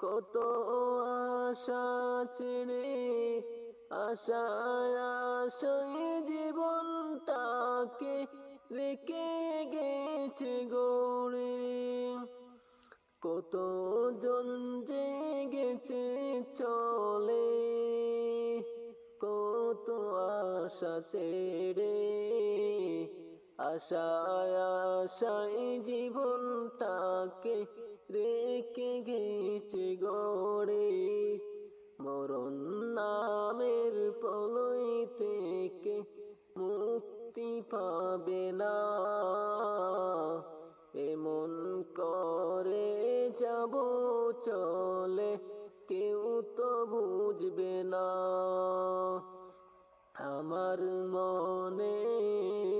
কত আশা ছেড়ে আশায় আশায় জীবনটাকে রেখে গেছে গড়ে কত জন গেছে চলে, কত আশা ছেড়ে আশায় আশায় জীবনটাকে রেখে গেছে গড়ে। মরণ নামের পলই থেকে মুক্তি পাবে না। এমন করে যাব চলে কেউ তো বুঝবে না। আমার মনের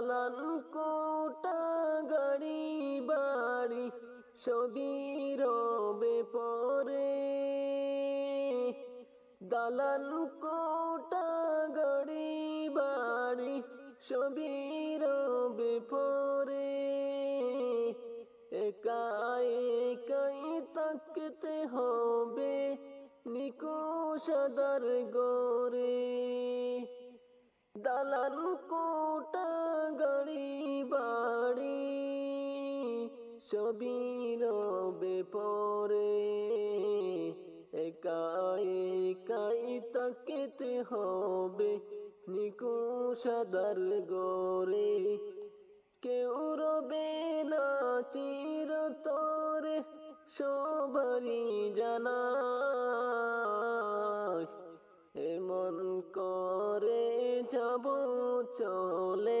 দালান কোটা গাড়ি বাড়ি সবই রবে পরে। দালান কোটা গাড়ি বাড়ি সবই রবে পরে। একাই একাই তাকতে হবে নিকুশাদার গোরে দালান কোটা গাড়ি বাড়ি, সবই রবে পরে। একাই একাই তাকেতে হবে নিকুশাদার গোরে কেউ রবে না চির তোরে সবারই জানা। এমন করে যাব চলে